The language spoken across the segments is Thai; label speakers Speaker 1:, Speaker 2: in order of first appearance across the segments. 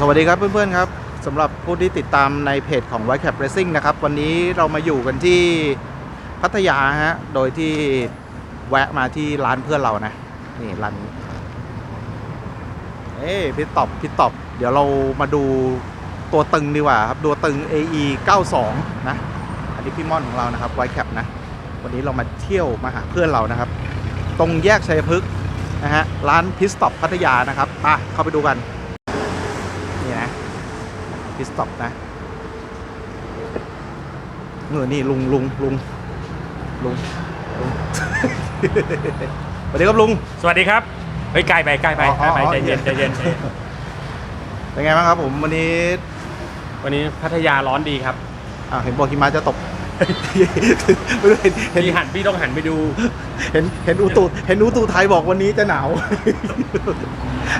Speaker 1: สวัสดีครับเพื่อนๆครับสำหรับผู้ที่ติดตามในเพจของ White Cap Racing นะครับ วันนี้เรามาอยู่กันที่พัทยาฮะ โดยที่แวะมาที่ร้านเพื่อนเรานะ นี่ร้านนี้เอ้พี่ตอบพี่ตอบ เดี๋ยวเรามาดูตัวตึงดีกว่าครับ ตัวตึง AE 92 นะ อันนี้พี่ม่อนของเรานะครับ White Cap นะ วันนี้เรามาเที่ยวมาหาเพื่อนเรานะครับ ตรงแยกชัยพฤกษ์นะฮะ ร้านพิสต็อปพัทยานะครับไปเข้าไปดูกัน พิสต็อปนะเออนี่ลุงลุงลุงลุงลุงสวัสดีครับลุง
Speaker 2: สวัสดีครับ เฮ้ยใกล้ไปใกล้ไป
Speaker 1: อ๋อ
Speaker 2: ใกล้ไป
Speaker 1: อ๋อ
Speaker 2: ใจเย็น
Speaker 1: อ๋อ
Speaker 2: ใจเย็นใจเย็น
Speaker 1: เป็นไงบ้างครับผมวันนี้
Speaker 2: วันนี้พัทยาร้อนดีครับ
Speaker 1: อ่าเห็นบอกหิมะจะตกไม่รู้เห็นเห็น
Speaker 2: พี่หันพี่ต้องหันไปดู
Speaker 1: เห็นเห็นอุตุเห็นอุตุไทยบอกวันนี้จะหนาว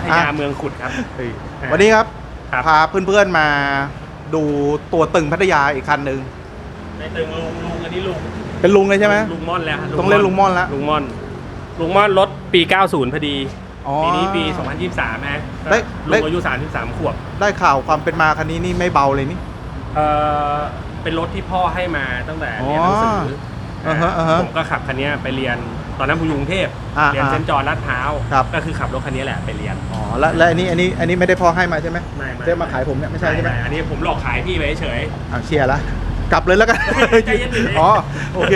Speaker 2: พัทยาเมืองขุดครับ
Speaker 1: เฮ้ยวันนี้ครับ
Speaker 2: ครับ
Speaker 1: พาเพื่อนๆมาดูตัวตึงพัทยาอีกคันหนึ่ง
Speaker 2: ในตึงลุงลุงอันนี้ลุง
Speaker 1: เป็นลุงเลยใช่ไหม
Speaker 2: ลุงม่อนแล้วฮะ
Speaker 1: ต้องเล่นลุงม่อนแล้ว
Speaker 2: ลุงม่อน ลุงม่อนรถปี 90 พอดี
Speaker 1: อ๋อ
Speaker 2: ปีนี้ปี 2023ฮะ
Speaker 1: ได้
Speaker 2: ลุ
Speaker 1: ได้
Speaker 2: งอายุ33ขวบ
Speaker 1: ได้ข่าวความเป็นมาคันนี้นี่ไม่เบาเลยนี่
Speaker 2: เอ่อ เป็นรถที่พ่อให้มาตั้งแต่เรียนหนังสืออ
Speaker 1: อ่าฮะอ่าฮะ
Speaker 2: ผมก็ขับคันนี้ไปเรียน ตอนนั้นผมอยู่กรุงเทพ
Speaker 1: อ่า
Speaker 2: เรียน
Speaker 1: อ่า
Speaker 2: เซนต์จอห์นลาดพร้าว
Speaker 1: ครับ
Speaker 2: ก็คือขับรถคันนี้แหละไปเรียน
Speaker 1: อ๋อแล้วแล้วอันนี้อันนี้อันนี้ไม่ได้พ่อให้มาใช่ไหม
Speaker 2: ไม่ไม่
Speaker 1: จะมาขายผมเนี่ยไม่ใช่ใช่ไหม
Speaker 2: อันนี้ผมหลอกขายพี่ไปเฉย
Speaker 1: อ่าเชียร์ละกลับเลยแล้วกัน
Speaker 2: ใจเย็นๆ
Speaker 1: อ๋อโอเค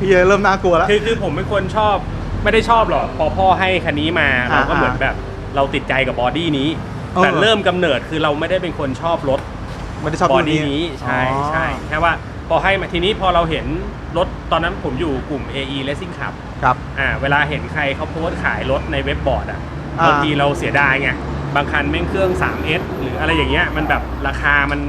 Speaker 1: พี่เริ่มน่ากลัวแล้ว
Speaker 2: คือคือผมเป็นคนชอบไม่ได้ชอบหรอกพอพ่อให้คันนี้มา
Speaker 1: อ่า
Speaker 2: เราก็เหมือนแบบ เราติดใจกับบอดี้นี้
Speaker 1: เออ
Speaker 2: แต่เริ่มกำเนิดคือเราไม่ได้เป็นคนชอบรถ
Speaker 1: ไม่ได้ชอบบ
Speaker 2: อ
Speaker 1: รุ่น
Speaker 2: ดี้
Speaker 1: นี้
Speaker 2: นี้ใช่
Speaker 1: อ๋อ
Speaker 2: ใช่แค่ว่าพอให้มาทีนี้พอเราเห็นรถตอนนั้นผมอยู่กลุ่ม AE Racing Club
Speaker 1: ครับ
Speaker 2: อ่าเวลาเห็นใครเขาโพสต์ขายรถในเว็บบอร์ดอะ
Speaker 1: อ่า
Speaker 2: บางทีเราเสียดายไงบางคันแม่งเครื่อง 3S หรืออะไรอย่างเงี้ยมันแบบราคามัน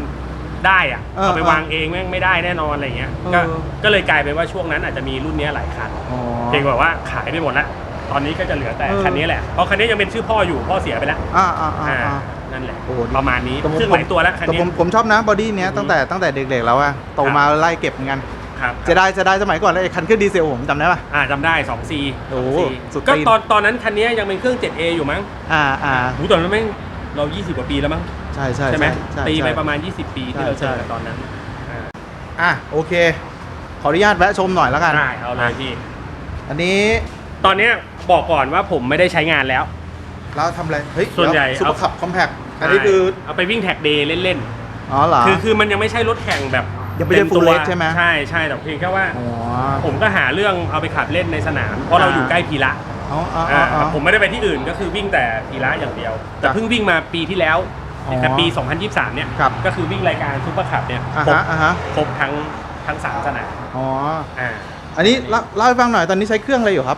Speaker 2: ได้อะ
Speaker 1: เออ
Speaker 2: เอาไปวางเองแม่งไม่ได้แน่นอนอะไรเงี้ยก็
Speaker 1: เออ
Speaker 2: ก็เลยกลายเป็นว่าช่วงนั้นอาจจะมีรุ่นเนี้ยหลายคัน
Speaker 1: อ๋อ
Speaker 2: เพียงแต่ว่าขายไปหมดแล้ว ตอนนี้ก็จะเหลือแต่
Speaker 1: เออ
Speaker 2: คันนี้แหละ เพราะคันนี้ยังเป็นชื่อพ่ออยู่ พ่อเสียไปแล้ว
Speaker 1: อ่าอ่าอ่า
Speaker 2: อ่า
Speaker 1: อ่า
Speaker 2: นั่นแหละ
Speaker 1: โอ้โห
Speaker 2: ประมาณนี้
Speaker 1: แต่ผม
Speaker 2: ซึ่งหลายตัวแล้วคัน
Speaker 1: แต่
Speaker 2: นี้
Speaker 1: ผมผมชอบนะบอดี้เนี้ยตั้งแต่ตั้งแต่เด็กๆแล้วอะโตมาไล่เก็บเหมือนกัน
Speaker 2: ครับ
Speaker 1: จะได้จะได้สมัยก่อนเลยไอ้คันเครื่องดีเซลผมจำได้ปะ
Speaker 2: อ่าจำได้ 2C
Speaker 1: โอ้โหสุด
Speaker 2: ก็
Speaker 1: ตีน
Speaker 2: ตอนตอนนั้นคันนี้ยังเป็นเครื่อง 7A อยู่มั้ง
Speaker 1: อ่าอ่า
Speaker 2: หูตอนนั้นแม่งเรา 20 กว่าปีแล้วมั้ง
Speaker 1: ใช่ใช่
Speaker 2: ใช่ไหม
Speaker 1: ใช่
Speaker 2: ตีไป
Speaker 1: ใช่
Speaker 2: ประมาณ 20 ปีที่เราเจอกันตอนนั้นอ่า
Speaker 1: อะโอเค ขออนุญาตแวะชมหน่อยแล้วกัน
Speaker 2: ได้เอาเลยพี่
Speaker 1: อันนี้
Speaker 2: ตอนเนี้ยบอกก่อนว่าผมไม่ได้ใช้งานแล้ว
Speaker 1: เราทำอะไรเฮ้ย
Speaker 2: ส่วนใหญ่
Speaker 1: ซุปเปอ
Speaker 2: เอา
Speaker 1: ร์คับคอมแพคอันนี้คือ
Speaker 2: เอาไปวิ่งแท็กเดย์เล่น
Speaker 1: อ๋อเหรอ
Speaker 2: ๆคือคือมันยังไม่ใช่รถแข่งแบบ
Speaker 1: ยังไม่ใช่
Speaker 2: ต็
Speaker 1: full
Speaker 2: ตัว
Speaker 1: race ใช่ไหม
Speaker 2: ใช่ใช่แต่เพียงแค่ว่า
Speaker 1: อ๋อ
Speaker 2: ผมก็หาเรื่องเอาไปขับเล่นในสนาม เพราะเราอยู่ใกล้พีระ
Speaker 1: อ๋ออ๋ออ๋ออ๋อ
Speaker 2: ผมไม่ได้ไปที่อื่นก็คือวิ่งแต่พีระอย่างเดียว แต่
Speaker 1: จ้ะ
Speaker 2: เพิ่งวิ่งมาปีที่แล้ว
Speaker 1: อ๋อ
Speaker 2: แต่ปี 2023 เนี่ย
Speaker 1: ครับ
Speaker 2: ก็คือวิ่งรายการซูเปอร์คัพเนี่ย
Speaker 1: อ่า
Speaker 2: ครบ
Speaker 1: ฮะอ่าฮะ
Speaker 2: ครบทั้งทั้งสามสนาม
Speaker 1: อ๋อ
Speaker 2: อ่า
Speaker 1: อันนี้เล่าเล่าให้ฟังหน่อยตอนนี้ใช้เครื่องอะไรอยู่ครับ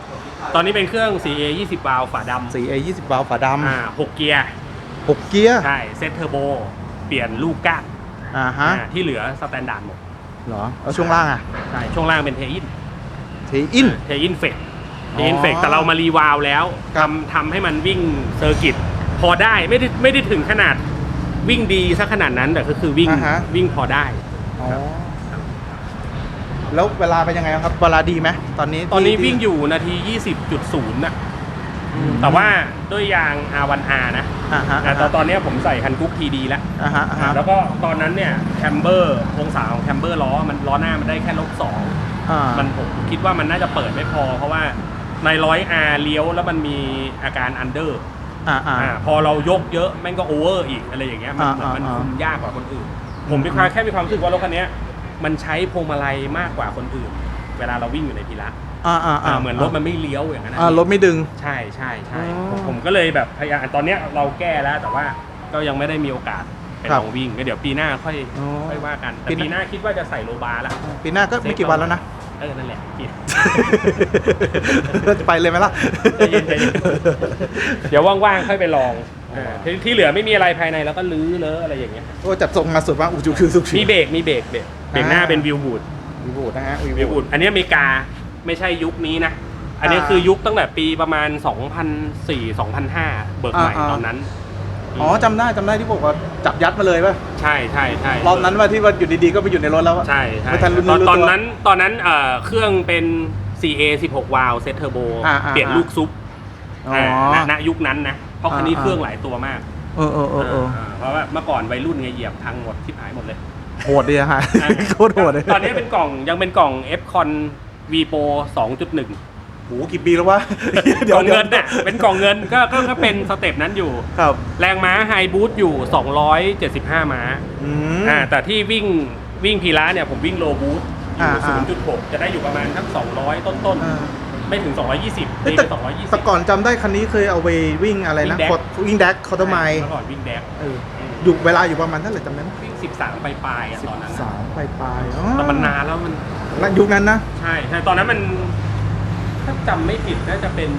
Speaker 2: ตอนนี้เป็นเครื่อง CA 20วาล์วฝาดำ
Speaker 1: 4A 20วาล์วฝาด
Speaker 2: อ่าหกเกียร์ำ
Speaker 1: 6เกียร์
Speaker 2: ใช่ เซตเทอร์โบ เปลี่ยนลูกก้าน
Speaker 1: อ่าฮะ
Speaker 2: อ่าที่เหลือสแตนดาร์ดหมด
Speaker 1: เหรอแล้วช่วงล่างอะ
Speaker 2: ใช่ช่วงล่างเป็นเทอิน
Speaker 1: ทีอิน
Speaker 2: เทอินเฟก
Speaker 1: อ๋
Speaker 2: เท
Speaker 1: อ
Speaker 2: อินเฟกแต่เรามารีวาลแล้ว
Speaker 1: ครับ
Speaker 2: ทำทำให้มันวิ่งเซอร์กิตพอได้ไม่ได้ไม่ได้ถึงขนาดวิ่งดีซะขนาดนั้นแต่ก็คือวิ่ง
Speaker 1: อ่าฮะ
Speaker 2: วิ่งพอได้
Speaker 1: อ๋อแล้วเวลาเป็นยังไงครับเวลาดีไหมตอนนี้
Speaker 2: ตอนนี้
Speaker 1: ที่
Speaker 2: วิ่งอยู่นาที 20.0นะ แต่ว่าด้วยยาง R1R นะ
Speaker 1: อ่าฮะ
Speaker 2: แต่ตอนตอนเนี้ยผมใส่คันกุ๊ก TD แล้ว
Speaker 1: อ่าฮะอ่าฮะ
Speaker 2: แล้วก็ตอนนั้นเนี่ยแคมเบอร์องศาของแคมเบอร์ล้อมันล้อหน้ามันได้แค่ลบสอง
Speaker 1: อ่า
Speaker 2: มันผมคิดว่ามันน่าจะเปิดไม่พอ เพราะว่าในร้อยอาเลี้ยวแล้วมันมีอาการอันเดอร์
Speaker 1: อ่าอ่า
Speaker 2: อ่าพอเรายกเยอะแม่งก็โอเวอร์อีกอะไรอย่างเงี้ยมัน
Speaker 1: อ่า
Speaker 2: เหมือนมัน
Speaker 1: อ่า
Speaker 2: คุมยากกว่าคนอื่น ผมมีความแค่มีความรู้สึกว่ารถคันเนี้ยมันใช้พวงมาลัยมากกว่าคนอื่น เวลาเราวิ่งอยู่ในพีระ
Speaker 1: อ่าอ่า
Speaker 2: อ่าเหมือนรถมันไม่เลี้ยวอย่างนั้นนะ
Speaker 1: อ่ารถไม่ดึง
Speaker 2: ใช่ใช่ใช่
Speaker 1: อ๋อ
Speaker 2: ผมผมก็เลยแบบพยายามตอนเนี้ยเราแก้แล้วแต่ว่าก็ยังไม่ได้มีโอกาสไป
Speaker 1: ครั
Speaker 2: ล
Speaker 1: บ
Speaker 2: องวิ่งก็เดี๋ยวปีหน้าค่อย
Speaker 1: อ๋อ
Speaker 2: ค่อยว่ากันแต่
Speaker 1: ปี
Speaker 2: ปี
Speaker 1: ห
Speaker 2: ห
Speaker 1: น้า
Speaker 2: น้าคิดว่าจะใส่โลบาร์ละ
Speaker 1: ปีหน้าก็ไม่กี่วันแล้วนะ
Speaker 2: เออนั่นแหละปี
Speaker 1: จะไปเลยไหมล่ะ
Speaker 2: ใจเย็นใจเย็น เดี๋ยวว่างๆค่อยไปลองอ่าที่ที่เหลือไม่มีอะไรภายในแล้วก็ลื้อเลอะอะไรอย่างเงี้ย
Speaker 1: โอ้จัดทรงมาสุดมากอุจูคือสุก
Speaker 2: มีเบรกมีเบรกเบรกเบรกหน้า
Speaker 1: อ่า
Speaker 2: เป็นวิวบูด
Speaker 1: วีบูดนะฮะ
Speaker 2: วิวบูดอันนี้อเมริกา ไม่ใช่ยุคนี้นะ อันนี้คือยุคตั้งแต่ปีประมาณ 2004 2005 เบิกใหม่ตอนนั้น
Speaker 1: อ๋อจำได้จำได้ที่บอกว่าจับยัดมาเลยป่ะ
Speaker 2: ใช่ใช่ใช่
Speaker 1: รอบนั้นว่าที่ว่าอยู่ดีๆก็ไปอยู่ในรถแล้วอะ
Speaker 2: ใช่ใช่
Speaker 1: ไม่ทันรู้
Speaker 2: ตอน
Speaker 1: รู้
Speaker 2: ตอน
Speaker 1: ตัว
Speaker 2: นั้นตอนนั้นเอ่อเครื่องเป็น 4A 16 วาล์วเซตเทอร์โบ
Speaker 1: อ่าอ่า
Speaker 2: เปลี่ยนลูกซุป
Speaker 1: อ๋อ
Speaker 2: ณณยุคนั้นนะ เพราะคันนี้
Speaker 1: อ่า
Speaker 2: เครื่องหลายตัวมาก
Speaker 1: เออเออเออเออา
Speaker 2: เพราะว่าเมื่อก่อนวัยรุ่นไงเหยียบพังหมดที่หายหมดเลย
Speaker 1: โหดดีอะฮะ
Speaker 2: อ่า
Speaker 1: โคตรโหดเลย
Speaker 2: ตอนนี้เป็นกล่องยังเป็นกล่อง f c o n v Pro 2.1
Speaker 1: โหกี่ปีแล้ววะ
Speaker 2: กล่องเงินน่ะเป็นกล่องเงินก็ก็ก็เป็นสเต็ปนั้นอยู่
Speaker 1: ครับ
Speaker 2: แรงม้าไฮบูทอยู่ 275 ม้า
Speaker 1: อืม
Speaker 2: อ่าแต่ที่วิ่งวิ่งพีระเนี่ยผมวิ่งโลบูทอ
Speaker 1: อ่า
Speaker 2: ยู่
Speaker 1: อ่า
Speaker 2: 0.6 จะได้อยู่ประมาณทั้ง 200 ต้น
Speaker 1: อ่า
Speaker 2: ๆ ไม่ถึง 220
Speaker 1: เอ้ย
Speaker 2: ตี
Speaker 1: แต่
Speaker 2: ไป
Speaker 1: แต่
Speaker 2: 220
Speaker 1: ก่อนจำได้คันนี้เคยเอาไปวิ่งอะไรนะ
Speaker 2: วิ่งแดก
Speaker 1: กดวิ่งแดกคอร์ตไมล์
Speaker 2: เมื่อก่อนวิ่งแดก
Speaker 1: เอออยู่เวลาอยู่ประมาณเท่าไหร่จำได้ไหม
Speaker 2: วิ่ง 13 ปลายๆอะตอนนั้น
Speaker 1: สามปลายปลายๆอ๋อ
Speaker 2: แต่มันนานแล้วมัน
Speaker 1: แล้วยุคนั้นนะ
Speaker 2: ใช่ใช่ตอนนั้นมันถ้าจำไม่ผิดน่าจะเป็น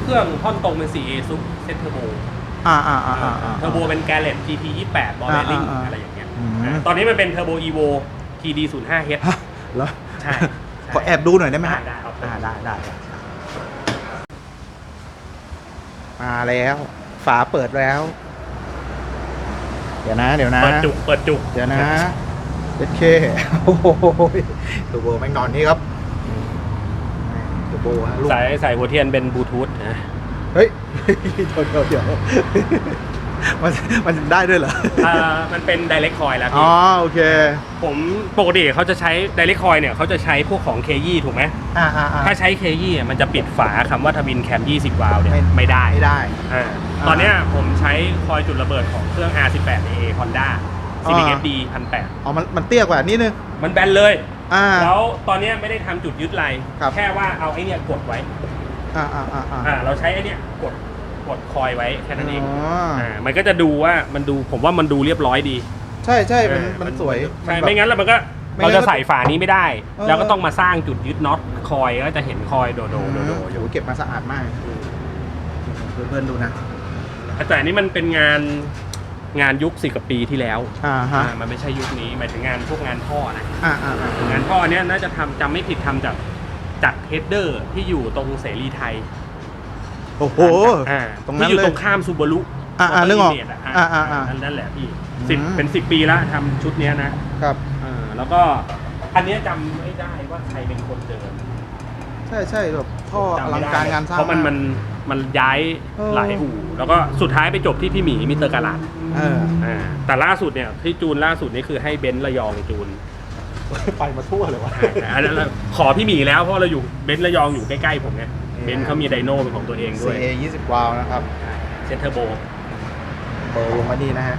Speaker 2: เครื่องท่อนตรงเป็น 4A ซุปเซตเทอร์โบ
Speaker 1: อ่าอ่าอ่าอ่าอ่า
Speaker 2: เทอร์โบเป็นแกเลต GT 28บอลเลลิง
Speaker 1: อ่าอ่าอ่า
Speaker 2: อะไรอย่างเงี้ย
Speaker 1: อืม
Speaker 2: อ่าตอนนี้มันเป็นเทอร์โบ EVO TD 0 5 h
Speaker 1: ฮะเหรอ
Speaker 2: ใช่
Speaker 1: ขอแอบดูหน่อยได้ไหมฮะ
Speaker 2: ได้ได้เอา
Speaker 1: อ่าได้ได้ได้มาแล้ว ฝาเปิดแล้ว เดี๋ยวนะ เดี๋ยวนะ
Speaker 2: เปิดจุกเปิดจุก
Speaker 1: เดี๋ยวนะเด็ดเคโอ้โห ตัวโบแม่งนอนนี่ครับตัวโบฮะลูก
Speaker 2: สายสายหัวเทียนเป็นบลูทูธนะ
Speaker 1: เฮ้ยเดี๋ยวเดี๋ยวเดี๋ยวมันมันได้ด้วยเหรอ
Speaker 2: อ่ามันเป็น Direct Coil แล้ว
Speaker 1: อ๋อ
Speaker 2: พี่
Speaker 1: โอเค
Speaker 2: ผมปกติเขาจะใช้ Direct Coil เนี่ยเขาจะใช้พวกของ KE ถูกไหม
Speaker 1: อ่าอ่าอ่า
Speaker 2: ถ้าใช้ KE อะมันจะปิดฝาคำว่าทวินแคม 20 วาล์วเนี่ย
Speaker 1: ไม่
Speaker 2: ไม่ได้
Speaker 1: ไม่ได้
Speaker 2: อ่าตอนเนี้ยผมใช้คอยจุดระเบิดของเครื่อง R18A Honda Civic
Speaker 1: อ่า
Speaker 2: FD 1008
Speaker 1: อ๋อมันมันเตี้ยกว่านิดนึง
Speaker 2: มันแบนเลย
Speaker 1: อ่า
Speaker 2: แล้วตอนเนี้ยไม่ได้ทำจุดยึดไร
Speaker 1: ครับ
Speaker 2: แค่ว่าเอาไอ้เนี่ยกดไว้
Speaker 1: อ่าอ่าอ่าอ่า
Speaker 2: อ่าเราใช้ไอ้เนี่ยกดกดคอยไว้แค่นั้นเอง
Speaker 1: อ๋ออ
Speaker 2: อ่ามันก็จะดูว่ามันดูผมว่ามันดูเรียบร้อยดี
Speaker 1: ใช่ใช่มัน
Speaker 2: เออ
Speaker 1: มันสวย
Speaker 2: ใช่
Speaker 1: นแบบ
Speaker 2: ไม่งั้นแล้วมันก็
Speaker 1: ไม่งั้น
Speaker 2: เราจะใส่ฝานี้ไม่ได้
Speaker 1: เออ
Speaker 2: แล้วก็ต้องมาสร้างจุดยึดน็อตคอยก็จะเห็นคอยโดโดโดโดอ
Speaker 1: โอยู่เก็บมาสะอาดมากเพื่อนๆดูนะ
Speaker 2: แต่อันนี้มันเป็นงาน งานยุคสิกว่าปีที่แล้ว
Speaker 1: อ่าฮะ
Speaker 2: อ่ามันไม่ใช่ยุคนี้หมายถึงงานพวกงานท่อนะ
Speaker 1: อ่าอ่าอ่างา
Speaker 2: นท่อเนี้ยน่าจะทำจำไม่ผิดทำจากจากเฮดเดอร์ที่อยู่ตรงเสรีไทย
Speaker 1: โอ้โห
Speaker 2: อ่า
Speaker 1: ตรงนั้น
Speaker 2: ที่อยู่
Speaker 1: เลย
Speaker 2: ตรงข้ามซูบารุ
Speaker 1: อ่าอ่านึกออก
Speaker 2: อ่า
Speaker 1: อ่าอ่า
Speaker 2: นั่นแหละพี่สิบ
Speaker 1: อืม
Speaker 2: เป็นสิบปีแล้วทำชุดเนี้ยนะ ครับอ่าแล้วก็อันเนี้ยจำไม่ได้ว่าใครเป็นคนเดิน
Speaker 1: ใช่ใช่แบบท่ออ
Speaker 2: จำ
Speaker 1: ลั
Speaker 2: ไม่
Speaker 1: ง
Speaker 2: ได้
Speaker 1: การงานสร้าง
Speaker 2: เพราะมันมันมันย้าย
Speaker 1: เออ
Speaker 2: หลายอู่แล้วก็สุดท้ายไปจบที่พี่หมีมิสเตอร์กาลาด
Speaker 1: เออ
Speaker 2: อ่าแต่ล่าสุดเนี่ยที่จูนล่าสุดนี่คือให้เบนซ์ระยองจูน
Speaker 1: ไปมาทั่วเลยวะ
Speaker 2: อันนั้นเราขอพี่หมีแล้วเพราะเราอยู่เบนซ์ระยองอยู่ใกล้ๆผมไงเบนซ์เขามีไดโน่เป็นของตัวเองด้วย
Speaker 1: CA 20วาล์วนะครับ
Speaker 2: เซนเทอร์โบ
Speaker 1: เบอร์ลงมานี่นะฮะ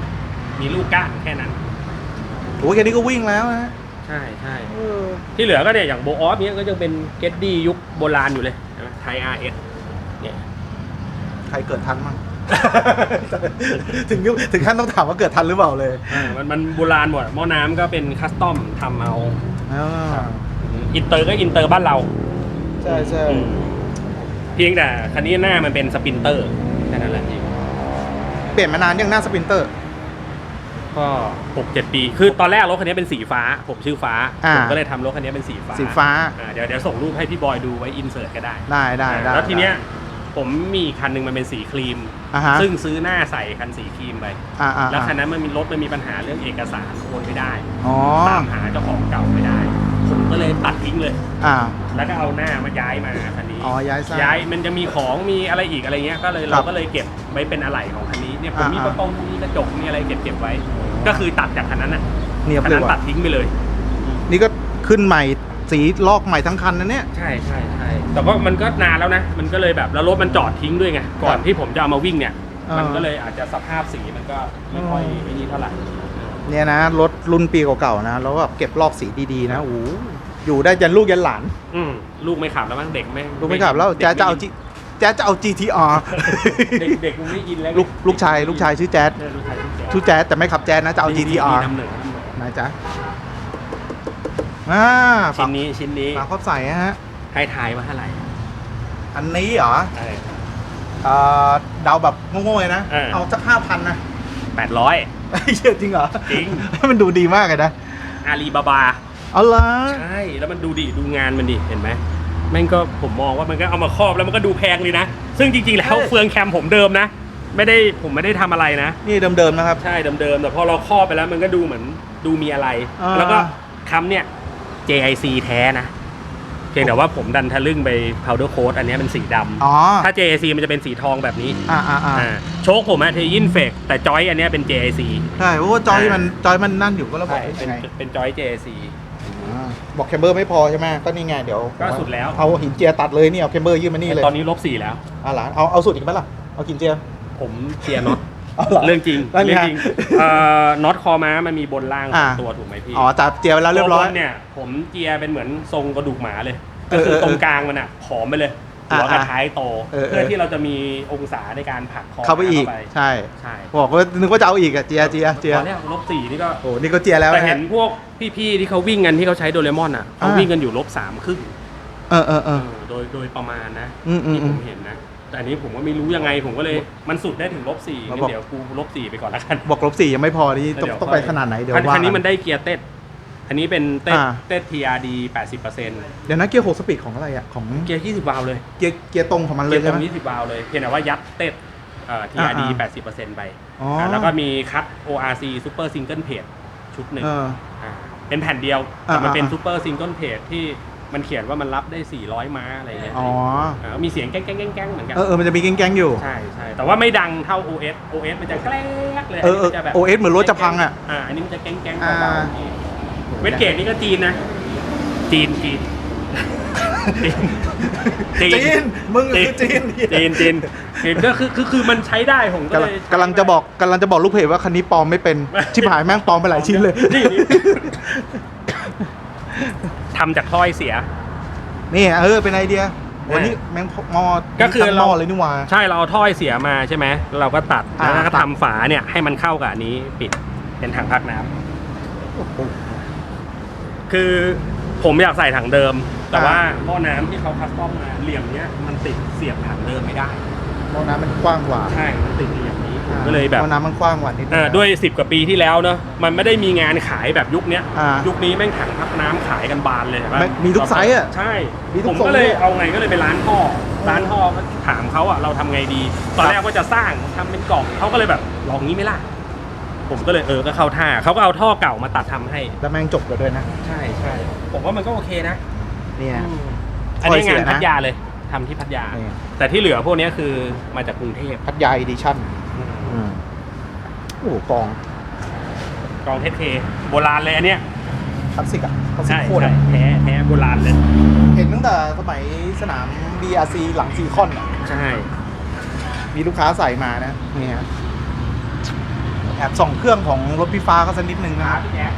Speaker 2: มีลูกก้านแค่นั้น
Speaker 1: โอ้ยแค่นี้ก็วิ่งแล้วนะฮะ
Speaker 2: ใช่ใช่
Speaker 1: เออ
Speaker 2: ที่เหลือก็เนี่ยอย่างโบออฟเนี้ยก็ยังเป็นเกตดี้ยุคโบราณอยู่เลยไทยอาร์เอสเนี่ย
Speaker 1: ใครเกิดทันมั่ง ถึงยุคถึงขั้นต้องถามว่าเกิดทันหรือเปล่าเลย
Speaker 2: อ่ามันมันโบราณหมดหม้อน้ำก็เป็นคัสตอมทำเอา
Speaker 1: อ่า
Speaker 2: อินเตอร์ก็อินเตอร์บ้านเรา
Speaker 1: ใช่ใช่
Speaker 2: อืมเพียงแต่คันนี้หน้ามันเป็นสปรินเตอร์แค่นั้นแหละพี่
Speaker 1: เปลี่ยนมานานยังหน้าสปรินเตอร์
Speaker 2: ก็หกเจ็ดปี คือตอนแรกรถคันนี้เป็นสีฟ้า ผมชื่อฟ้า
Speaker 1: อ่า
Speaker 2: ผมก็เลยทำรถคันนี้เป็นสีฟ้า
Speaker 1: สีฟ้า
Speaker 2: อ่าเดี๋ยวเดี๋ยวส่งรูปให้พี่บอยดูไว้อินเสิร์ตก็ได้
Speaker 1: ได้ได้ได้
Speaker 2: แล้วทีเนี้ย ผมมีอีกคันหนึงมันเป็นสีครีม
Speaker 1: อ่าฮะ
Speaker 2: ซึ่งซื้อหน้าใส่คันสีครีมไป
Speaker 1: อ่าอ่า
Speaker 2: แล้วคันนั้นมันมีรถมันมีปัญหาเรื่องเอกสารโอนไม่ได้
Speaker 1: อ๋อ
Speaker 2: ตามหาเจ้าของเก่าไม่ได้ ผมก็เลยตัดทิ้งเลย
Speaker 1: อ่า
Speaker 2: แล้วก็เอาหน้ามาย้ายมาคันนี้
Speaker 1: อ๋อย้ายซะ
Speaker 2: ย้ายมันจะมีของมีอะไรอีกอะไรเงี้ยก็เลย
Speaker 1: ครั
Speaker 2: เรา
Speaker 1: บ
Speaker 2: ก็เลยเก็บไว้เป็นอะไหล่ของคันนี้เนี่ยผม
Speaker 1: อ่ามี
Speaker 2: มีกระโปรงมีกระจกมีอะไรเก็บเก็บไว้ ก็คือตัดจากคันนั้นน่ะ
Speaker 1: เนียบ
Speaker 2: คัน
Speaker 1: เลย
Speaker 2: นั้นตั
Speaker 1: ว่ะ
Speaker 2: ดทิ้งไปเลย
Speaker 1: นี่ก็ขึ้นใหม่ สีลอกใหม่ทั้งคันนะเนี่ย
Speaker 2: ใช่ใช่ใช่แต่ว่ามันก็นานแล้วนะ มันก็เลยแบบแล้วรถมันจอดทิ้งด้วยไง ก่อน
Speaker 1: ครับ
Speaker 2: ที่ผมจะเอามาวิ่งเนี่ย
Speaker 1: อ่ามั
Speaker 2: มันก็เลยอาจจะสภาพสีมันก็ไม่ค่อย
Speaker 1: อืม
Speaker 2: ไม่นี่เท่าไหร่
Speaker 1: เนี่ยนะรถรุ่นปีเก่าๆนะแล้วแบบเก็บลอกสีดีๆนะโอ้โหอยู่ได้ยันลูกยันหลาน
Speaker 2: อืมลูกไม่ขับแล้วมั้งเด็กไม่
Speaker 1: ลูกไม่ขับแล้ว
Speaker 2: ด็ก
Speaker 1: แจ๊ดจะเอา
Speaker 2: ไม่
Speaker 1: จีแจ๊ดจะเอา GTR
Speaker 2: เด็กเด็กมันไม่ยินแล้วไง
Speaker 1: ลูกลูกชายลูกชายชื่อแจ๊ด
Speaker 2: เออลูกชายชื่อแจ๊ด
Speaker 1: ชื่อแจ๊ดแต่ไม่ขับแจ๊ดนะจะเอา
Speaker 2: นี่
Speaker 1: GTR
Speaker 2: นี่นำเหนือน้ำเหนือ
Speaker 1: นะจ๊ะ อ่า
Speaker 2: ชิ้นนี้ชิ้นนี้
Speaker 1: ฝาครอบใส่ฮะ
Speaker 2: ให้ทายว่าเท่าไหร่
Speaker 1: อันนี้เหรอ
Speaker 2: ใช่
Speaker 1: เอ่อเดาแบบโง่ๆเลยนะ
Speaker 2: เออ
Speaker 1: เอาสักห้าพันนะ
Speaker 2: แปดร้อย
Speaker 1: เชื่อจริงเหรอ
Speaker 2: จริง
Speaker 1: มันดูดีมากเลยนะ
Speaker 2: อาลีบาบา
Speaker 1: เอาละ
Speaker 2: ใช่ แล้วมันดูดิ ดูงานมันดิ เห็นไหมแม่งก็ผมมองว่ามันก็เอามาครอบแล้วมันก็ดูแพงเลยนะ ซึ่งจริงๆแล้วเฟืองแคมผมเดิมนะ ไม่ได้ผมไม่ได้ทำอะไรนะ
Speaker 1: นี่เดิมๆนะครับ
Speaker 2: ใช่เดิมๆแต่พอเราครอบไปแล้วมันก็ดูเหมือนดูมีอะไร
Speaker 1: อ่า
Speaker 2: แล้วก็คำเนี่ย JIC แท้นะเพียงแต่ว่าผมดันทะลึ่งไป powder coat อันเนี้ยเป็นสีดำ
Speaker 1: อ๋อ
Speaker 2: ถ้า JAC มันจะเป็นสีทองแบบนี้
Speaker 1: อ่าอ่าอ่า
Speaker 2: อ่าโชคผมอะเทยินเฟกแต่จอยอันเนี้ยเป็น JAC
Speaker 1: ใช่เพราะว่าจอย
Speaker 2: อ่ามั
Speaker 1: มันจอยมันนั่นอยู่ก็เราบอ
Speaker 2: ใช่
Speaker 1: ก
Speaker 2: เป็น
Speaker 1: ยังไง
Speaker 2: เป็นจอย JAC
Speaker 1: อ่าบอกแคมเบอร์ไม่พอใช่ไหมก็นี่ไงเดี๋ยว
Speaker 2: ก็สุดแล้ว
Speaker 1: เอาหินเจียตัดเลยนี่เอาแคมเบอร์ยื่นมานี่เลย
Speaker 2: ตอนนี้ลบสี่แล้ว
Speaker 1: อ่าหลานเอาเอาสุดอีกไหมล่ะเอากินเจีย
Speaker 2: ผมเชียร์น็อต
Speaker 1: เอาหรอ
Speaker 2: เรื่องจริง
Speaker 1: นั่นไง
Speaker 2: เรื่องจริงเอ่อน็อตคอม้ามันมีบนล่างสอง
Speaker 1: อ่า
Speaker 2: ตัวถูกไหมพี่
Speaker 1: อ๋อจับเจียไปแล้วเรียบร้อย
Speaker 2: ตัวบนเนี่ย ผมเจียเป็นเหมือนทรงกระดูกหมาเลย
Speaker 1: เอ
Speaker 2: ก็
Speaker 1: อ
Speaker 2: คือ
Speaker 1: เออ
Speaker 2: ตรงกลางมันอะผอมไปเลยหัว
Speaker 1: อ่า
Speaker 2: กับท้ายโต
Speaker 1: เออเออ
Speaker 2: เพื่อที่เราจะมีองศาในการผลักคอ
Speaker 1: เข้าไปอีกใช่
Speaker 2: ใช่
Speaker 1: บอกว่านึกว่าจะเอาอีกอะเจียเจียเจีย
Speaker 2: ตอนเนี้ยลบสี่นี่ก็
Speaker 1: โอ้นี่ก็เจียแล้ว
Speaker 2: แต่
Speaker 1: นะ
Speaker 2: เห็
Speaker 1: ฮะ
Speaker 2: นพวกพี่ๆที่เขาวิ่งกันที่เขาใช้โดเรมอนอะเขา
Speaker 1: อ่า
Speaker 2: วิ่งกันอยู่ลบสามครึ่ง
Speaker 1: เออเออเออ
Speaker 2: เออโดยโดยประมาณนะ
Speaker 1: อืมอืม
Speaker 2: ที่
Speaker 1: อื
Speaker 2: ผม มเห็นนะ แต่อันนี้ผมก็ไม่รู้ยังไงผมก็เลยมันสุดได้ถึงลบสี่
Speaker 1: เขา
Speaker 2: งั้
Speaker 1: บอก
Speaker 2: นเดี๋ยวกูลบสี่ไปก่อนละกัน
Speaker 1: บอกลบสี่ยังไม่พอนี่ต้อง
Speaker 2: แล้วเดี๋ยว
Speaker 1: ต้องไป
Speaker 2: ค่อย
Speaker 1: ขนาดไหนเดี๋ยว
Speaker 2: คัน
Speaker 1: ว่า
Speaker 2: คันนี้
Speaker 1: กั
Speaker 2: มันได้เกียร์เต็ดอันนี้เป็นเต็ด
Speaker 1: อ่า
Speaker 2: เต็ด TRD 80%เเดี๋
Speaker 1: ยวนะเกียร์หกสปีดของอะไรอะของ
Speaker 2: กียร์20วาล์วเลย
Speaker 1: เกียร์เกียร์ตรงของมันเล
Speaker 2: เกีย
Speaker 1: ย
Speaker 2: ร์ต
Speaker 1: ใช่
Speaker 2: ร
Speaker 1: ไหม
Speaker 2: ง20วาล์วเลยเพียงแต่ว่ายัดเต็ดเอ่อ TRD
Speaker 1: อ่า
Speaker 2: 80%ไป
Speaker 1: อ๋ออ่า
Speaker 2: แล้วก็มีคัต ORC Super Single Page ชุดหนึ่ง
Speaker 1: เออา
Speaker 2: เป็นแผ่นเดียวแต่มัน
Speaker 1: อ่า
Speaker 2: เป็น
Speaker 1: อ่า
Speaker 2: Super Single Page ที่ มันเขียนว่ามันรับได้ 400 ม้าอะไรเงี้ย
Speaker 1: อ๋อ
Speaker 2: อ่ามีเสียงแก้งแก้งแก้งแก้งเหมือนกัน
Speaker 1: เออเออมันจะมีแก๊งๆอยู่
Speaker 2: ใช่ใช่แต่ว่าไม่ดังเท่า OS OS มันจะแกล้งเลย
Speaker 1: เออเออ
Speaker 2: นนี้มันจะแบบ
Speaker 1: OS เหมือนรถจะพังอะ
Speaker 2: อ่าอันนี้มันจะแกล้งแกล้ง
Speaker 1: อ่า
Speaker 2: เบาๆนี่เวทเกตนี่ก็จีนนะ จีนจีนจีน
Speaker 1: จีน มึงคือจีน
Speaker 2: จีนจีนจีนก็คือคือคือมันใช้ได้ผมก็
Speaker 1: กำ
Speaker 2: เล
Speaker 1: ลัง
Speaker 2: ย
Speaker 1: กำลังจะบอกกำลังจะบอกลูกเพจว่าคันนี้ปลอมไม่เป็น ชิบหายแม่งปลอมไปหลายชิ้นเลย
Speaker 2: นี่นี่ ทำจากถ้อยเสีย
Speaker 1: นี่เออเป็นไอเดียวันนี้
Speaker 2: อ่า
Speaker 1: แม่งมอ
Speaker 2: ก็คือ
Speaker 1: ตั้งห
Speaker 2: เรา
Speaker 1: ม้อเลยนี่หว่า
Speaker 2: ใช่เราเอาถ้อยเสียมาใช่ไหมเราก็ตัด
Speaker 1: อ่า
Speaker 2: แล้วก็
Speaker 1: ตัด
Speaker 2: ทำฝาเนี่ยให้มันเข้ากับอันนี้ปิดเป็นถังพักน้ำ
Speaker 1: โอ้โห
Speaker 2: คือผมอยากใส่ถังเดิม แต่
Speaker 1: อ่า
Speaker 2: ว่าหม้อน้ำที่เขาคัสตอมมาเหลี่ยมเนี้ยมันติดเสียบถังเดิมไม่ได้
Speaker 1: หม้อน้ำมันกว้างกว่า
Speaker 2: ใช่ มันติดเหลี่ยมนี้ผม ก็เลยแบบ
Speaker 1: หม้อน้ำมันกว้างกว่านิดนึง
Speaker 2: เออด้วย 10 กว่าปีที่แล้วเนอะมันไม่ได้มีงานขายแบบยุคเนี้ย
Speaker 1: อ่า
Speaker 2: ยุคนี้แม่งถังพักน้ำขายกันบานเลยเห็นปะ
Speaker 1: ไม่มีทุกไซส์อะ
Speaker 2: ใช่
Speaker 1: มีทุก
Speaker 2: ผม
Speaker 1: ทรง
Speaker 2: ก็เลย
Speaker 1: ด้วย
Speaker 2: เอาไงก็เลยไปร้านท่อร้านท่อก็ถามเขาอะเราทำไงดี ตอนแรกว่าจะสร้างทำเป็นกล่องเขาก็เลยแบบลองนี้ไหมล่ะผมก็เลยเออก็เข้าท่าเขาก็เอาท่อเก่ามาตัดทำให้
Speaker 1: แล้วแม่งจบกันด้วยนะ
Speaker 2: ใช่ใช่ผมว่ามันก็โอเคนะ
Speaker 1: เนี่ย
Speaker 2: อันนี้
Speaker 1: ท่อเสีย
Speaker 2: งาน
Speaker 1: นะ
Speaker 2: พัทยาเลยทำที่พัทยา
Speaker 1: นี่
Speaker 2: แต่ที่เหลือพวกเนี้ยคือมาจากกรุงเทพ
Speaker 1: พัทยาอีดิชั่น โอ้โหกอง
Speaker 2: กองเทสเคโบราณเลยอันเนี้ย
Speaker 1: คลาสสิกอะคลาสสิก
Speaker 2: ใช่
Speaker 1: โคตร
Speaker 2: ใช่
Speaker 1: อะ
Speaker 2: แท้แท้โบราณเลย
Speaker 1: เห็นตั้งแต่สมัยสนาม BRC หลังซีคอนอะ
Speaker 2: ใช่
Speaker 1: มีลูกค้าใส่มานะนี่ฮะแอบส่องเครื่องของรถพี่ฟ้าเขาสักนิดนึงนะครับ
Speaker 2: พี่แจ๊ค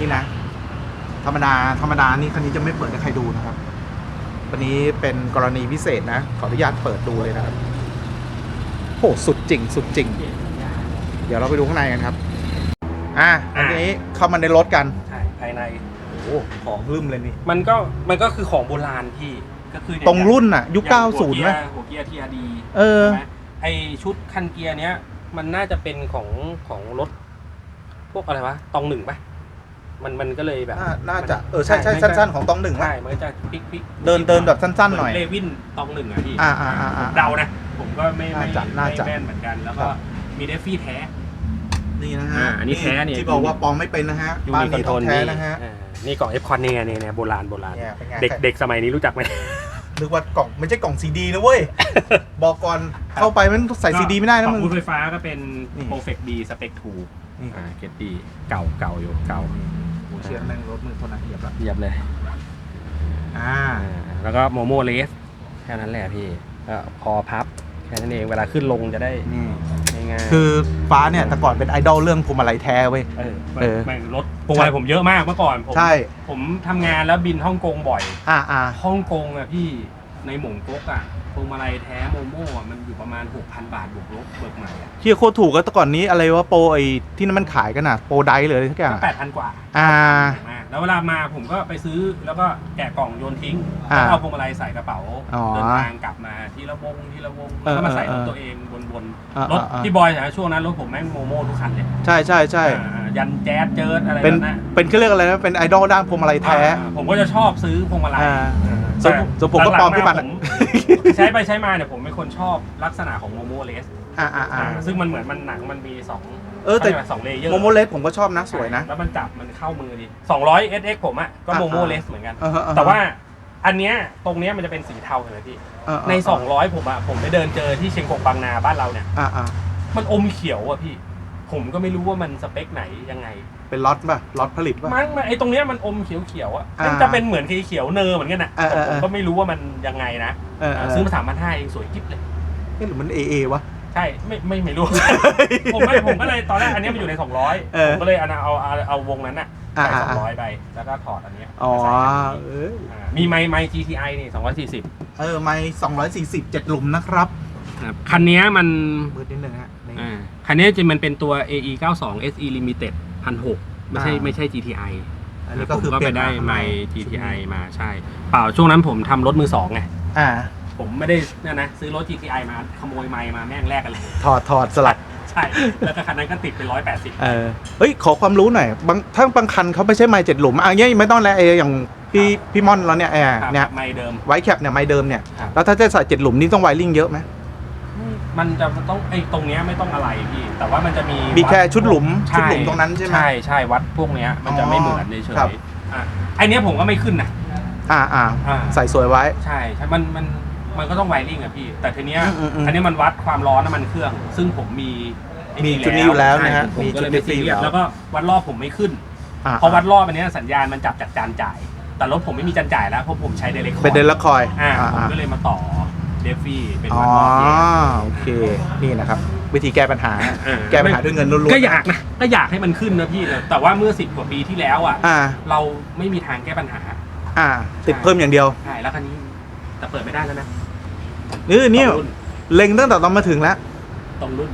Speaker 1: นี่นะ ธรรมดาธรรมดานี่คันนี้จะไม่เปิดให้ใครดูนะครับวันนี้เป็นกรณีพิเศษนะ ขออนุญาตเปิดดูเลยนะครับโหสุดจริง สุดจริง เดี๋ยวเราไปดูข้างในกันครับ อะอันนี้เข้ามาในรถกัน
Speaker 2: ใช่ภายใน
Speaker 1: โอ้โหของลืมเลยนี่
Speaker 2: มันก็มันก็คือของโบราณพี่ก็คือเนี่ย
Speaker 1: ตรงรุ่นน่ะ ยุค
Speaker 2: อย่าง
Speaker 1: 90ไหม
Speaker 2: หัวเกียร์ทีอาร์ดี
Speaker 1: เออ
Speaker 2: ใช่ไหมไอชุดคันเกียร์เนี้ย มันน่าจะเป็นของของรถ พวกอะไรวะตองหนึ่งปะมันมันก็เลยแบบ
Speaker 1: น่าน่าจะเออใช่ใช่สั้น ๆ ของตองหนึ่ง
Speaker 2: ใช่
Speaker 1: วะ
Speaker 2: มันก็จะพลิกพลิก
Speaker 1: เดินเดินแบบสั้นๆหน่อย
Speaker 2: เลวินตองหนึ่งอะพี่
Speaker 1: อ่าอ่าอ่าอ่า
Speaker 2: เดานะผมก็ไม่ไม่
Speaker 1: น่าจะ
Speaker 2: ไม่
Speaker 1: น่าจะ
Speaker 2: แม่นเหมือนกันแล้วก็
Speaker 1: ครับ
Speaker 2: มีเดฟฟี่แท้
Speaker 1: นี่นะฮะ
Speaker 2: อ่าอันนี้แท้เนี่ย
Speaker 1: ที่บอกว่าปลอมไม่เป็นนะฮะ
Speaker 2: ยู
Speaker 1: บ้าน
Speaker 2: นิคอน
Speaker 1: นี้
Speaker 2: โทร
Speaker 1: ต้อง
Speaker 2: ล
Speaker 1: แท้
Speaker 2: นี่
Speaker 1: นะฮะ
Speaker 2: อ่านี่กล่องเอฟคอนเนี่ยเนี่ยเนี่ยโบราณโบราณ
Speaker 1: เนี่ยเป็นไง
Speaker 2: เด็กเด็กสมัยนี้รู้จักไหม
Speaker 1: นึกว่ากล่องไม่ใช่กล่องซีดีนะเว้ย บอกก่อนเข้าไปมันใส่ซีดีไม่ได้นะมึง
Speaker 2: ของไฟฟ้าก็เป็น
Speaker 1: นี่
Speaker 2: Perfect D Spec 2
Speaker 1: นี่
Speaker 2: อ่าเกตดีเก่าเก่าอยู่เก่า
Speaker 1: โอ้เชียร์แม่งรถมือคนนะเหยียบละ
Speaker 2: เยียบเลย
Speaker 1: อ่า
Speaker 2: อ่าแล้วก็โมโมเลสแค่นั้นแหละพี่ก็พอพับแค่นั้นเองเวลาขึ้นลงจะได้
Speaker 1: นี่
Speaker 2: ง่ายๆ
Speaker 1: คือฟ้าเนี่ยแต่ก่อนเป็นไอดอลเรื่องพวงมาลัยแท้เว้ย
Speaker 2: เออ
Speaker 1: เออ
Speaker 2: ไม่รถพวงมาลัยผมเยอะมากเมื่อก่อนผม
Speaker 1: ใช่
Speaker 2: ผมทำงานแล้วบินฮ่องกงบ่อย
Speaker 1: อ่าอ่า
Speaker 2: ฮ่องกงอะพี่ในหม่งก๊กอะพวงมาลัยแท้โมโม่อะมันอยู่ประมาณ 6,000 บาทบวกลบเบิกใหม่อะ
Speaker 1: เฮียโคตรถูกแล้วแต่ก่อนนี้อะไรว่าโปรไอที่นั่นมันขายกันอะโปรไดเลยทุกอย่าง
Speaker 2: ก็แปดพันกว่า
Speaker 1: อ่า
Speaker 2: ถูกมากแล้วเวลามาผมก็ไปซื้อแล้วก็แกะกล่องโยนทิ้ง
Speaker 1: อ่า
Speaker 2: แล้วเอาพวงมาลัยใส่กระเป๋า
Speaker 1: อ๋อ
Speaker 2: เดินทางกลับมาทีละวงทีละวง
Speaker 1: เออ
Speaker 2: แล้วก็มาใส่
Speaker 1: เอ
Speaker 2: ร
Speaker 1: อ
Speaker 2: ถ
Speaker 1: เออ
Speaker 2: ตัวเองวน
Speaker 1: อ่า
Speaker 2: ๆรถ
Speaker 1: อ่า
Speaker 2: พี่บอยนะช่วงนั้นรถผมแม่งโมโม่ทุกคันเลย
Speaker 1: ใช่ใช่ใช่
Speaker 2: อ่ายันแจ๊สเจิร์ดอะไร
Speaker 1: เป็น
Speaker 2: แบบนั้น
Speaker 1: เป็นเขาเรียกอะไรนะเป็นไอดอลด้านพวงมาลัยแท้
Speaker 2: อ่าผมก็จะชอบซื้อพวงมาลัย
Speaker 1: อ่า
Speaker 2: อ่า
Speaker 1: ส่วนส่วนผมก็ปลอมขึ้นมา
Speaker 2: หลังๆผมใช้ไปใช้มาเนี่ยผมเป็นคนชอบลักษณะของโมโม่เลส
Speaker 1: อ่าอ่าอ่า
Speaker 2: อ่าซึ่งมันเหมือนมันหนังมันมีสอง
Speaker 1: เออแต่
Speaker 2: ขารียกว่าสองเลเยอร์
Speaker 1: โมโมเลสผมก็ชอบนะสวยนะ
Speaker 2: แล้วมันจับมันเข้ามือดี200 SX ผมอะก็
Speaker 1: อ่า
Speaker 2: โมโมเลสเหมือนกัน
Speaker 1: อ่าฮะอ่ฮะ
Speaker 2: แต่ว่าอันเนี้ยตรงเนี้ยมันจะเป็นสีเทาเห็นไหมพี่
Speaker 1: เออเออ
Speaker 2: ใน 200 ผมอะผมไปเดินเจอที่เชียงกงบางนาบ้านเราเนี่ย
Speaker 1: อ่าอ่า
Speaker 2: มันอมเขียวอะพี่ ผมก็ไม่รู้ว่ามันสเปคไหนยังไง
Speaker 1: เป็นล็อตป่ะล็อตผลิตป่ะ
Speaker 2: มันมันไอตรงเนี้ยมันอมเขียวเขียวๆอะ
Speaker 1: อ่ามั
Speaker 2: มันจะเป็นเหมือนเขียวๆเนอเหมือนกันอะ
Speaker 1: เออเออ
Speaker 2: แต่ผมก็ไม่รู้ว่ามันยังไงนะ
Speaker 1: เออเออ
Speaker 2: ซื้อมาสามพันห้าเองสวยกิ๊บเลย
Speaker 1: เอ๊ะหรือมันเอเอวะ
Speaker 2: ใช่ไม่ไม่ไม่รู้ ผมไม่ผมก็เลยตอนแรกอันเนี้ยมันอยู่ใน200
Speaker 1: เออ
Speaker 2: ผมก็เลยเอาเอาเอาเอาวงนั้นอะ
Speaker 1: อ่า
Speaker 2: ใส่
Speaker 1: อ่า
Speaker 2: สองร้อยไปแล้วก็ถอดอันเนี้ย
Speaker 1: อ๋อ
Speaker 2: มาใส่อันนี้
Speaker 1: เออ
Speaker 2: อ่ามีไมค์ไมค์ GTI นี่240
Speaker 1: เออไม่สองร้อยสี่สิบเจ็ดหลุมนะครับ
Speaker 2: ครับคันเนี้ยมัน
Speaker 1: มืดนิดนึงฮะนี่
Speaker 2: อ่าคันนี้จริงมันเป็นตัว AE 92 SE Limited 1,600ไม่ใช่
Speaker 1: อ่า
Speaker 2: ไม่ใช่ GTI
Speaker 1: อันนี้ก็คือ
Speaker 2: ผมก็
Speaker 1: เปลี่
Speaker 2: ไป
Speaker 1: ยน
Speaker 2: ได้
Speaker 1: ข้างใน
Speaker 2: ไมค์ GTI มาใช่ เปล่าช่วงนั้นผมทำรถมือสองไง
Speaker 1: อ่า
Speaker 2: ผมไม่ได้เนี่ยนะ ซื้อรถ GTI มาขโมยไมค์มาแม่งแลกกันเลย
Speaker 1: ถอดถอดสลัด
Speaker 2: ใช่ แล้วก็คันนั้นก็ติดเป็นร้อยแปดสิบ
Speaker 1: เออเฮ้ย ขอความรู้หน่อยบางถ้าบางคันเขาไม่ใช่ไม้เจ็ดหลุมอะเงี้ยไม่ต้องแล้วเอออย่างพี่พี่ม่อนเราเนี่ยเออเนี่ย
Speaker 2: ไมค์เดิม
Speaker 1: ไว้แคปเนี่ยไม้เดิมเนี่ย
Speaker 2: ครับ
Speaker 1: แล้วถ้าจะใส่เจ็ดหลุมนี่ต้องไวริ่งเยอะไหม
Speaker 2: มันจะต้องไอ้ตรงเนี้ยไม่ต้องอะไรพี่ แต่ว่ามันจะมี
Speaker 1: มีแค่ชุดหลุม
Speaker 2: ใช่
Speaker 1: ชุดหลุมตรงนั้นใช่ไหม
Speaker 2: ใช่ใช่วัดพวกเนี้ยมันจะไม่เหมือนเฉย
Speaker 1: ครับ
Speaker 2: ๆอะไอเนี้ยผมก็ไม่ขึ้นนะ
Speaker 1: อ่าอ่า
Speaker 2: อ่า
Speaker 1: ใส่สวยไว้
Speaker 2: ใช่ใช่มันมัน มันก็ต้องไวริ่งอะพี่ แต่ทีเนี้ย
Speaker 1: อืมอืมอืม
Speaker 2: อันนี้มันวัดความร้อนน้ำมันเครื่อง ซึ่งผมมีไอ้
Speaker 1: มีจุดนี้อยู่แล้วนะฮะ
Speaker 2: ใช่ผม
Speaker 1: มี
Speaker 2: ก็
Speaker 1: จุ
Speaker 2: เล
Speaker 1: ด
Speaker 2: ย
Speaker 1: นี้
Speaker 2: ไม่ซีเรีย
Speaker 1: อยู่แล้ว
Speaker 2: สแล้วก็วัดรอบผมไม่ขึ้น
Speaker 1: อ่า
Speaker 2: พอวัดรอบอันเนี้ยสัญญาณมันจับจากจานจ่าย แต่รถผมไม่มีจานจ่ายแล้วเพราะผมใช้เดเรก
Speaker 1: เป็นเดลคอย
Speaker 2: อ่า
Speaker 1: อ่า
Speaker 2: ผม
Speaker 1: อ่า
Speaker 2: ก็เลยมาต่อเดฟฟี่เป็น
Speaker 1: อ๋อ
Speaker 2: วัดรอบเอง
Speaker 1: โอเค นี่นะครับ วิธีแก้ปัญหา
Speaker 2: เออ
Speaker 1: แก้ปัญหาด้วยเงินล้วนๆ
Speaker 2: ก็อยากนะก็อยากให้มันขึ้นนะพี่แต่ว่าเมื่อสิบกว่าปีที่แล้วอะ
Speaker 1: อ่า
Speaker 2: เราไม่มีทางแก้ปัญหา
Speaker 1: อ่า ติดเพิ่มอย่างเดียว
Speaker 2: ใช่แล้วคันนี้แต่เปิดไม่ได้แล้วนะ
Speaker 1: นี่นี่
Speaker 2: ตรงรุ่น
Speaker 1: เล็งตั้งแต่ตอนมาถึงแล้ว
Speaker 2: ตรงรุ่น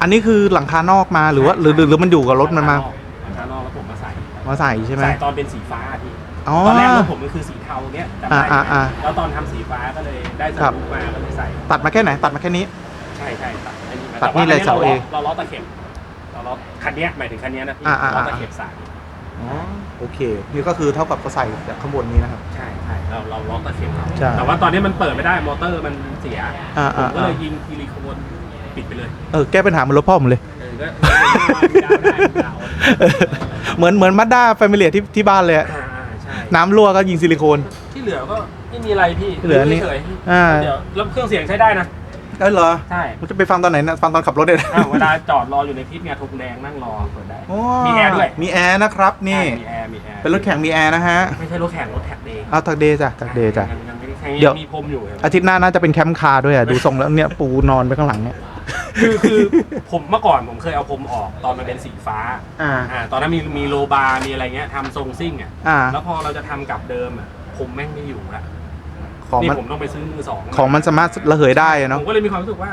Speaker 1: อันนี้คือหลังคานอกมาหรือว่าหรือหรือหรือมันอยู่กับรถมันมา
Speaker 2: หลังคานอกแล้วผมมาใส่
Speaker 1: มาใส่ใช่ไหม
Speaker 2: ใส่ตอนเป็นสีฟ้าพี่
Speaker 1: อ๋อ
Speaker 2: ตอนแรกรถผมมันคือสีเทาเนี้ยจำได้
Speaker 1: อ่าอ่าอ่า
Speaker 2: แล้วตอนทำสีฟ้าก็เลยได้ส
Speaker 1: ครับ
Speaker 2: รุปมาก็เลยใส่
Speaker 1: ตัดมาแค่ไหน ตัดมาแค่นี้
Speaker 2: ใช่ใช่ตัดอันนี้มา
Speaker 1: ตัด
Speaker 2: แต่ว่า
Speaker 1: นี่เลย
Speaker 2: อั
Speaker 1: เสา
Speaker 2: เรา
Speaker 1: A
Speaker 2: ล้อเราล้อตะเข็บเราล้อคันเนี้ยหมายถึงคันเนี้ยนะพี่
Speaker 1: อ่าอ่า
Speaker 2: ล้อ
Speaker 1: อ่า
Speaker 2: ตะเข็บสาย
Speaker 1: อ๋อโอเค นี่ก็คือเท่ากับเขาใส่จากข้างบนนี้นะครับ
Speaker 2: ใช่ใช่เราเราล้อตะเข็บเรา
Speaker 1: ใช่
Speaker 2: แต่ว่าตอนนี้มันเปิดไม่ได้มอเตอร์มันเสีย
Speaker 1: อ่า
Speaker 2: ผม
Speaker 1: อ่า
Speaker 2: ก็เล
Speaker 1: อ่าย
Speaker 2: ยิงซิลิโคนปิดไปเลย
Speaker 1: เออแก้ปัญหาเหมันรถพ่อผมเลย
Speaker 2: เออก็ดาวได้ดาว
Speaker 1: เหมือนเหมือนมาด้าแฟมิเลียที่ที่บ้านเลยอะ
Speaker 2: อ่าอ่าใช่
Speaker 1: น้ำรั่วก็ยิงซิลิโคน
Speaker 2: ที่เหลือก็ไม่มีอะไรพี่
Speaker 1: ที่เหลือนี่
Speaker 2: เฉย
Speaker 1: อ่า
Speaker 2: ๆเดี๋ยวแล้วเครื่องเสียงใช้ได้นะ
Speaker 1: เออเหรอ
Speaker 2: ใช่
Speaker 1: มันจะไปฟังตอนไหนนะฟังตอนขับรถเลยนะ
Speaker 2: อ้าวเวลาจอดรออยู่ในพิษเนี่ยธงแดงนั่งรอเปิดได้
Speaker 1: โอ้
Speaker 2: มีแอร์ด้วย
Speaker 1: มีแอร์นะครับนี่
Speaker 2: ใช่มีแอร์มีแอร์
Speaker 1: เป็นรถแข่งมีแอร์นะฮะ
Speaker 2: ไม่ใช่รถแข่งรถแท็กเดย์
Speaker 1: เอาทักเดย์จ้ะทักเดย์จ้ะ
Speaker 2: ยังยังไม่ได้แข่ง
Speaker 1: เดี๋ยว
Speaker 2: มีพรมอยู่เห็นไหม
Speaker 1: อาทิตย์หน้าน่าจะเป็นแคมป์คาร์ด้วยอะดูทรงแล้วเนี่ยปูนอนไปข้างหลังเนี่ย
Speaker 2: คือคือผมเมื่อก่อนผมเคยเอาพรมออกตอนมันเป็นสีฟ้า
Speaker 1: อ่า
Speaker 2: อ่าตอนนั้นมีมีโลบาร์มีอะไรเงี้ยทำทรงซิ่งอะ
Speaker 1: อ่า
Speaker 2: แล้วพอเราจะทำกลับเดิมอะผมแม่งไม่อยู่ละ
Speaker 1: ของ
Speaker 2: นี่
Speaker 1: มัน
Speaker 2: ผมต้องไปซื้อมือสอง
Speaker 1: ของมันสามารถระเหยได้อะ
Speaker 2: ผ
Speaker 1: เนาะ
Speaker 2: มก็เลยมีความรู้สึกว่า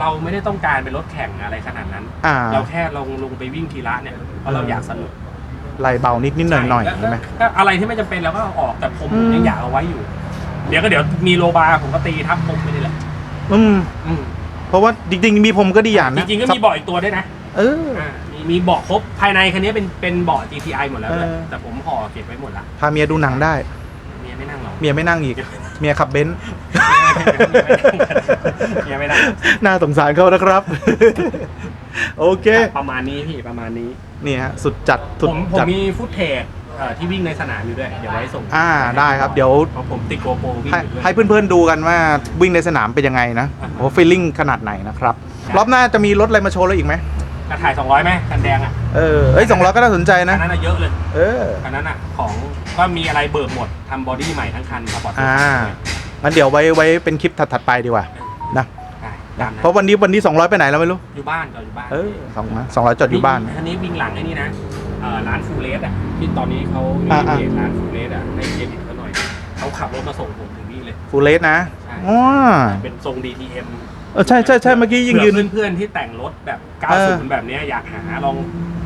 Speaker 2: เราไม่ได้ต้องการเป็นรถแข่งอะไรขนาดนั้น
Speaker 1: อ่า
Speaker 2: เราแค่ลงลงไปวิ่งทีละเนี่ยเพราะเราอยากสนุก
Speaker 1: ไหลเบานิดนิดหน่อยหน่อย
Speaker 2: แล้ว
Speaker 1: ใช่ไหม
Speaker 2: ก็อะไรที่ไม่จำเป็นเราก็เอาออกแต่ผม
Speaker 1: อืม
Speaker 2: ยังอยากเอาไว้อยู่ เดี๋ยวก็เดี๋ยวมีโลบาร์ผมก็ตีทับผมไปนี่แหละ
Speaker 1: อืม
Speaker 2: อืม
Speaker 1: เพราะว่าจริงๆมีผมก็ดีอย่าง
Speaker 2: จ
Speaker 1: นะ
Speaker 2: ริงๆก็มีเบาะอีกตัวด้วยนะ
Speaker 1: เออ
Speaker 2: อ่ามีมีเบาะครบภายในคันนี้เป็นเป็นเบาะ GTI หมดแล้วด้วย
Speaker 1: เออ
Speaker 2: แต่ผมห่อเก็บไว้หมดละ
Speaker 1: พาเมียดูหนังได้
Speaker 2: เมียไม่นั่งหรอก
Speaker 1: เมียไม่นั่งอีก เมียขับเบนซ์
Speaker 2: เมียไม่นั่ง
Speaker 1: น่าสงสารเขานะครับ โอเค
Speaker 2: ประมาณนี้พี่ประมาณนี้
Speaker 1: นี่ฮะสุดจัดสุด
Speaker 2: ผมผม
Speaker 1: จัด
Speaker 2: มีฟุตเทจเอ่อที่วิ่งในสนามอยู่ด้วย เดี๋ยวไว้ส่ง
Speaker 1: อ่าได้ครับเดี๋ยว
Speaker 2: เพราะผมติดโกโปรวิ่ง
Speaker 1: ให้
Speaker 2: อยู่ด้วย
Speaker 1: ให้เพื่อนๆดูกันว่าวิ่งในสนามเป็นยังไงนะ
Speaker 2: อ่าฮะ
Speaker 1: โอ้ฟีลลิ่งขนาดไหนนะครับ
Speaker 2: ครับ
Speaker 1: รอบหน้าจะมีรถอะไรมาโชว์เราอีกไหม
Speaker 2: กระถ่าย 200ไหมคันแดงอะ
Speaker 1: เออเอ้ยสองร้อยก็น่าสนใจ
Speaker 2: คั
Speaker 1: นะ
Speaker 2: นนั้นอะเยอะเลย
Speaker 1: เออ
Speaker 2: คันนั้นอะของก็มีอะไรเบิกหมดทำบอดี้ใหม่ทั้งคันสปอร์ต
Speaker 1: อ่า งั้นเดี๋ยวไว้ไว้เป็นคลิปถัดๆไปดีกว่า นะ
Speaker 2: ได้ตามนั้น
Speaker 1: เพราะวันนี้วันนี้200ไปไหนแล้วไม่รู้
Speaker 2: อยู่บ้านก็อยู่บ้าน
Speaker 1: เออสองสองร้อยจอดอยู่บ้าน
Speaker 2: อันนี้วิ่งหลังไอ้นี่นะเอ่อร้านฟูเลสอะที่ตอนนี้เขามี
Speaker 1: อ่าอ่า
Speaker 2: เพจร้านฟูเลสอะให้เครดิตเขาหน่อยเขาขับรถมาส่งผมถึงนี่เลย
Speaker 1: ฟูลเลสนะ
Speaker 2: ใช่
Speaker 1: อ๋อ
Speaker 2: เป็นทรง DTM
Speaker 1: เออใช่ใช่ใช่เมื่อกี้ยิงยืน
Speaker 2: เผื่อเพื่อนๆที่แต่งรถแบบ
Speaker 1: เออ
Speaker 2: 90 แบบเนี้ยอยากหาลอง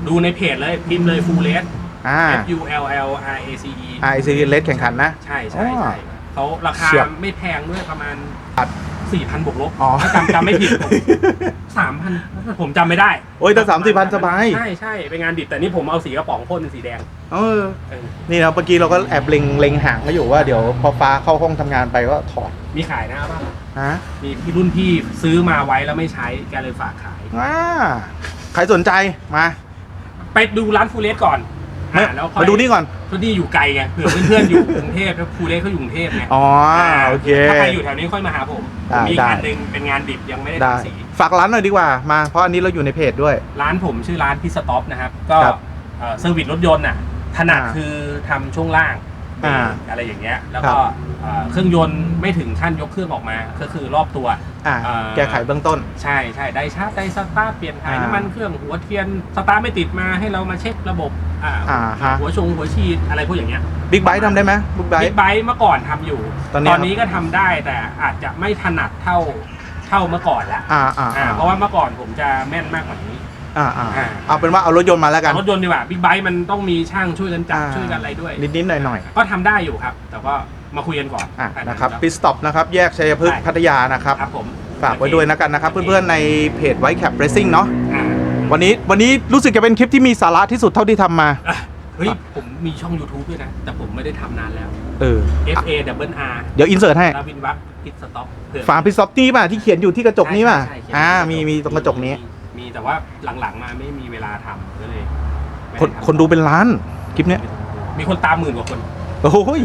Speaker 2: ดูในเพจเลย พิมพ์เลยฟูเลส
Speaker 1: อ่า
Speaker 2: F U L L R A C E
Speaker 1: ไอซีเลสแข่งขันนะ
Speaker 2: ใช่ใช่
Speaker 1: อ๋อ
Speaker 2: ใช่เขาราคา
Speaker 1: เฉียบ
Speaker 2: ไม่แพงด้วยประมาณ
Speaker 1: อัด
Speaker 2: 4,000 บวกลบ
Speaker 1: อ๋อ
Speaker 2: ถ้าจำจำไม่ผิดผมสามพันผมจำไม่ได้
Speaker 1: โอ้ยแต่สามสี่พันสบาย
Speaker 2: ใช่ใช่เป็นงานดิบแต่นี่ผมเอาสีกระป๋องพ่นเป็นสีแดง
Speaker 1: เออ
Speaker 2: เออ
Speaker 1: นี่นะเมื่อกี้เราก็แอบเล็งเล็งห่างก็อยู่ว่าเดี๋ยวพอฟ้าเข้าห้องทำงานไปก็ถอด
Speaker 2: มีขายนะครับ
Speaker 1: ฮะ
Speaker 2: มีพี่รุ่นพี่ซื้อมาไว้แล้วไม่ใช้แกเลยฝากขาย
Speaker 1: อ่าใครสนใจมา
Speaker 2: ไปดูร้านฟูเลสก่อน
Speaker 1: มา
Speaker 2: อ่าแล้วค่อย
Speaker 1: มาดูนี่ก่อน
Speaker 2: เพราะนี่อยู่ไกลไงเผื่อเพื่อนๆอยู่กรุงเทพแล้วฟูเลสเขาอยู่กรุงเทพไง
Speaker 1: อ๋อโอเค
Speaker 2: ถ้าใครอยู่แถวนี้ค่อยมาหาผม
Speaker 1: ได้
Speaker 2: มี
Speaker 1: ได้
Speaker 2: งานหนึ่งเป็นงานดิบยังไม่ได้
Speaker 1: ได้
Speaker 2: ทำสี
Speaker 1: ฝากร้านหน่อยดีกว่ามา เพราะอันนี้เราอยู่ในเพจด้วย
Speaker 2: ร้านผมชื่อร้านพิสต็อปนะครับ ก็
Speaker 1: ครับ
Speaker 2: เอ่อเซอร์วิสรถยนต์น่ะถนัด
Speaker 1: อ่า
Speaker 2: คือทำช่วงล่างเบร
Speaker 1: อ่า
Speaker 2: กอะไรอย่างเงี้ยแล้ว
Speaker 1: ครั
Speaker 2: ก็
Speaker 1: บ
Speaker 2: เอ่อเครื่องยนต์ไม่ถึงขั้นยกเครื่องออกมาก็คือรอบตัว
Speaker 1: อ่า
Speaker 2: อ่า
Speaker 1: แก้ไขเบื้องต้น
Speaker 2: ใช่ใช่ได้ชาร์จได้สตาร์ทเปลี่ยนถ่าย
Speaker 1: อ่า
Speaker 2: น้ำมันเครื่องหัวเทียนสตาร์ทไม่ติดมาให้เรามาเช็คระบบอ่า
Speaker 1: อ่าฮะ
Speaker 2: หัวชงหัวฉีดอะไรพวกอย่างเงี้ย
Speaker 1: บิ๊กไบค์ทำได้ไหมบิ๊กไบ
Speaker 2: บิ๊
Speaker 1: ค์
Speaker 2: กไบค์เมื่อก่อนทำอยู่
Speaker 1: ตอนนี้ครับ
Speaker 2: นี้ก็ทำได้แต่อาจจะไม่ถนัดเท่าเท่าเมื่อก่อนละ
Speaker 1: อ่าอ่า
Speaker 2: อ่า
Speaker 1: อ่า
Speaker 2: เพราะว่าเมื่อก่อนผมจะแม่นมากกว่านี้
Speaker 1: อ่าอ่า
Speaker 2: อ่า
Speaker 1: เอาเป็นว่าเอารถยนต์มาแล้วกัน
Speaker 2: รถยนต์ดีกว่าบิ๊กไบค์มันต้องมีช่างช่วยกันจับ
Speaker 1: อ่า
Speaker 2: ช่วยกันอะไรด้วย
Speaker 1: นิดนิดหน่อยหน่อย
Speaker 2: ก็ทำได้อยู่ครับ แต่ก็มาคุยกันก่อน
Speaker 1: ๆอะ
Speaker 2: แนั้น
Speaker 1: นะครับ
Speaker 2: แล้ว
Speaker 1: ปิสต็อปนะครับ แยกชัยพฤกษ์
Speaker 2: ได้
Speaker 1: พัทยานะครับ
Speaker 2: ครับผม
Speaker 1: ฝากไว้ด้วยนะกันนะครับ เพื่อนๆในเพจไว้แคปเรซิ่งเนาะ
Speaker 2: อ่า
Speaker 1: วันนี้วันนี้รู้สึกจะเป็นคลิปที่มีสาระที่สุดเท่าที่ทำมา
Speaker 2: อะเฮ้ยผมมีช่อง YouTube ด้วยนะ แต่ผมไม่ได้ทำนานแล้ว
Speaker 1: เออ
Speaker 2: F A double R
Speaker 1: เดี๋ยวอินเสิร์ตให้
Speaker 2: ลาวินวัตพิทสต็อปเผื่อ
Speaker 1: ฝาพิสต็อปนี่ป่ะที่เขียนอยู่ที่กระจกนี้ป่ะ
Speaker 2: ใช่ใช่
Speaker 1: อ่า
Speaker 2: ใช่
Speaker 1: มีมีตรงกระจกนี้
Speaker 2: มี แต่ว่าหลังๆมาไม่มีเวลาทำก็เลยไม่
Speaker 1: คน
Speaker 2: ไทำ
Speaker 1: คนดูเป็นล้านคลิปเนี้ย
Speaker 2: มีคนตามหมื่นกว่าคน
Speaker 1: โอ้ย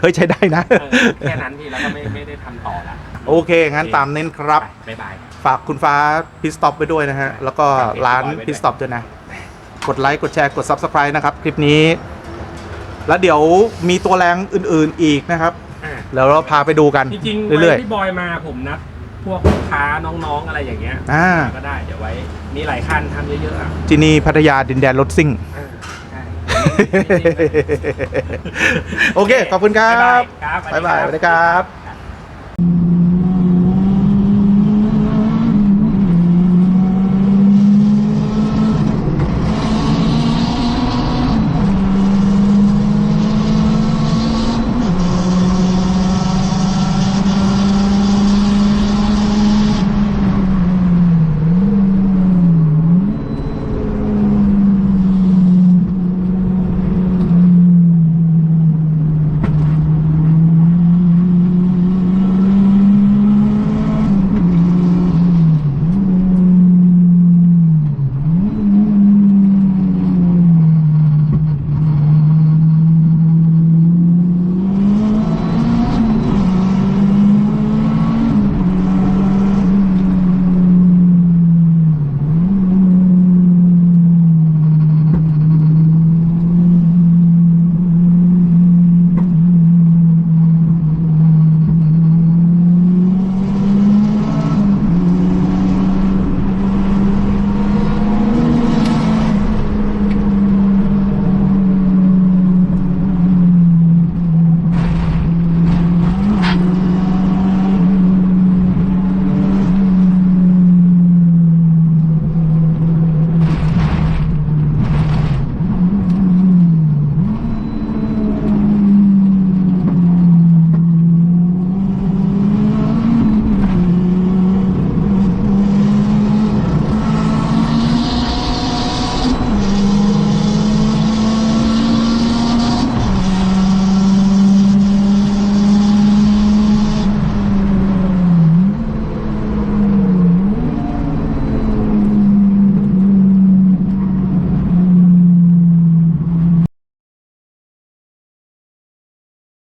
Speaker 1: เฮ้ยใช้ได้นะ
Speaker 2: เออแค่นั้นพี่แล้วก็ไม่ไม่ได้ทำต่อละ
Speaker 1: โอเค งั้นตามเน้นครับ
Speaker 2: บ๊ายบาย
Speaker 1: ฝากคุณฟ้าพิสต็อปไปด้วยนะฮะ แล้วก็ร้านพิสต็อปด้วยนะ กดไลค์กดแชร์กด Subscribe นะครับ คลิปนี้ แล้วเดี๋ยวมีตัวแรงอื่นๆอีกนะครับ
Speaker 2: อ่า
Speaker 1: แล้วเราพาไปดูกัน
Speaker 2: จริงๆ
Speaker 1: เรื่อย
Speaker 2: ไว้พี่บอยมาผมนัด พวกลูกค้าน้องๆอะไรอย่างเงี้ย
Speaker 1: ๆอ่า
Speaker 2: ก็ได้เดี๋ยวไว้ มีหลายคันทำเยอะๆอะ
Speaker 1: ที่นี่พัทยาดินแดนรถซิ่ง
Speaker 2: อ่าใช่
Speaker 1: โอเค ขอบคุณครับ
Speaker 2: บ๊ายบายครับ
Speaker 1: บ๊ายบายสวัสดีครับ